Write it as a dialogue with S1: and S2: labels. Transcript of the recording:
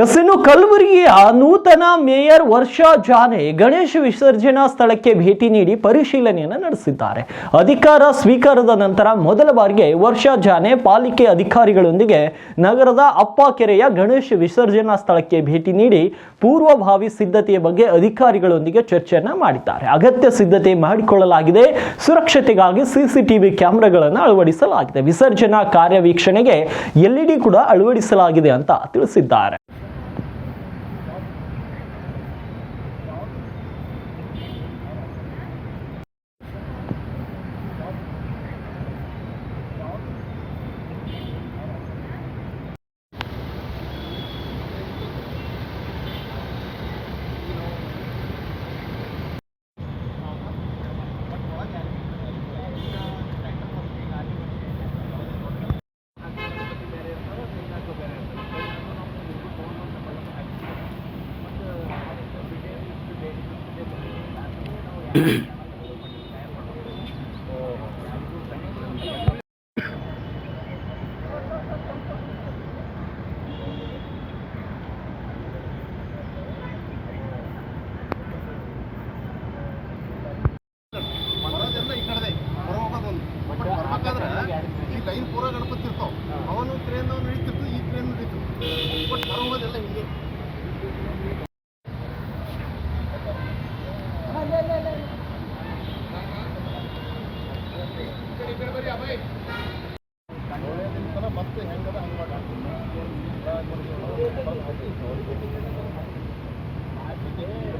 S1: S ಕಲಬುರಗಿಯ ನೂತನ mayor ವರ್ಷಾ ಜಾನೆ ಗಣೇಶ ವಿಸರ್ಜನಾ ಸ್ಥಳಕ್ಕೆ ಭೇಟಿ ನೀಡಿ ಪರಿಶೀಲನೆಯನ್ನು ನಡೆಸಿದ್ದಾರೆ. ಅಧಿಕಾರ ಸ್ವೀಕಾರದ ನಂತರ ಮೊದಲ ಬಾರಿಗೆ ವರ್ಷಾ ಜಾನೆ ಪಾಲಿಕೆ ಅಧಿಕಾರಿಗಳೊಂದಿಗೆ ನಗರದ ಅಪ್ಪಕೆರೆಯ ಗಣೇಶ ವಿಸರ್ಜನಾ ಸ್ಥಳಕ್ಕೆ ಭೇಟಿ ನೀಡಿ ಪೂರ್ವಭಾವಿ ಸಿದ್ಧತೆಯ ಬಗ್ಗೆ ಅಧಿಕಾರಿಗಳೊಂದಿಗೆ ಚರ್ಚೆಯನ್ನು ಮಾಡಿದ್ದಾರೆ. ಅಗತ್ಯ ಸಿದ್ಧತೆ ಮಾಡಿಕೊಳ್ಳಲಾಗಿದೆ. ಸುರಕ್ಷತೆಗಾಗಿ ಸಿಸಿಟಿವಿ ಕ್ಯಾಮೆರಾಗಳನ್ನು ಅಳವಡಿಸಲಾಗಿದೆ. ವಿಸರ್ಜನಾ ಕಾರ್ಯವೀಕ್ಷಣೆಗೆ ಎಲ್ಇಡಿ ಕೂಡ ಅಳವಡಿಸಲಾಗಿದೆ ಅಂತ ತಿಳಿಸಿದ್ದಾರೆ.
S2: ಲೈನ್ ಪೂರ ಗಣಪತಿ ಇರ್ತಾವ ಅವನು ಟ್ರೈನ್ ನಡೀತಿತ್ತು ಈ ಟ್ರೈನ್ ನಡೀತಿತ್ತು ಬಟ್ ಹೊರ ಹೋಗೋದೆಲ್ಲ ಹಿಂಗೆ. आज के